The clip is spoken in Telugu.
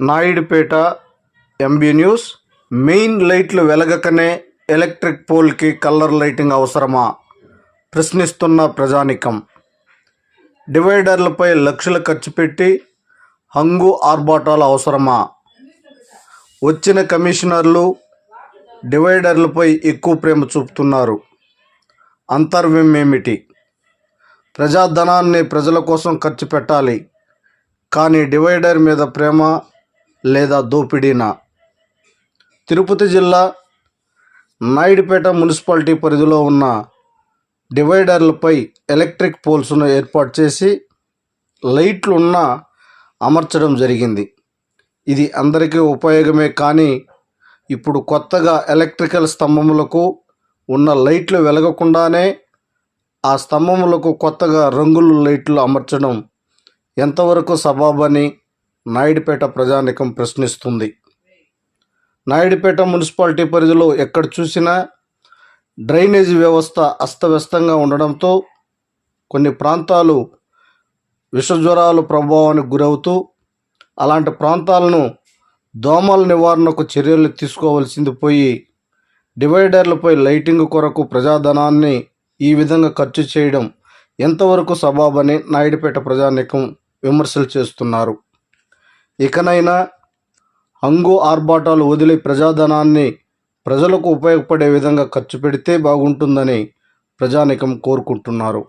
Naidupeta MB news. మెయిన్ లైట్లు వెలగకనే ఎలక్ట్రిక్ పోల్కి కలర్ లైటింగ్ అవసరమా? ప్రశ్నిస్తున్న ప్రజానికం. డివైడర్లపై లక్షలు ఖర్చు పెట్టి హంగు ఆర్భాటాలు అవసరమా? వచ్చిన కమిషనర్లు డివైడర్లపై ఎక్కువ ప్రేమ చూపుతున్నారు. అంతర్వ్యం ఏమిటి? ప్రజాధనాన్ని ప్రజల కోసం ఖర్చు పెట్టాలి. కానీ డివైడర్ మీద ప్రేమ లేదా దోపిడీనా? తిరుపతి జిల్లా నాయుడుపేట మున్సిపాలిటీ పరిధిలో ఉన్న డివైడర్లపై ఎలక్ట్రిక్ పోల్స్ను ఏర్పాటు చేసి లైట్లు ఉన్న అమర్చడం జరిగింది. ఇది అందరికీ ఉపయోగమే కానీ ఇప్పుడు కొత్తగా ఎలక్ట్రికల్ స్తంభములకు ఉన్న లైట్లు వెలగకుండానే ఆ స్తంభములకు కొత్తగా రంగుల లైట్లు అమర్చడం ఎంతవరకు సబాబని నాయుడుపేట ప్రజానికం ప్రశ్నిస్తుంది. నాయుడుపేట మున్సిపాలిటీ పరిధిలో ఎక్కడ చూసినా డ్రైనేజీ వ్యవస్థ అస్తవ్యస్తంగా ఉండడంతో కొన్ని ప్రాంతాలు విషజ్వరాలు ప్రభావానికి గురవుతూ అలాంటి ప్రాంతాలను దోమల నివారణకు చర్యలు తీసుకోవాల్సింది పోయి డివైడర్లపై లైటింగ్ కొరకు ప్రజాధనాన్ని ఈ విధంగా ఖర్చు చేయడం ఎంతవరకు సబాబని నాయుడుపేట ప్రజానికం విమర్శలు చేస్తున్నారు. ఇకనైనా హంగు ఆర్భాటాలు వదిలి ప్రజాధనాన్ని ప్రజలకు ఉపయోగపడే విధంగా ఖర్చు పెడితే బాగుంటుందని ప్రజానికం కోరుకుంటున్నారు.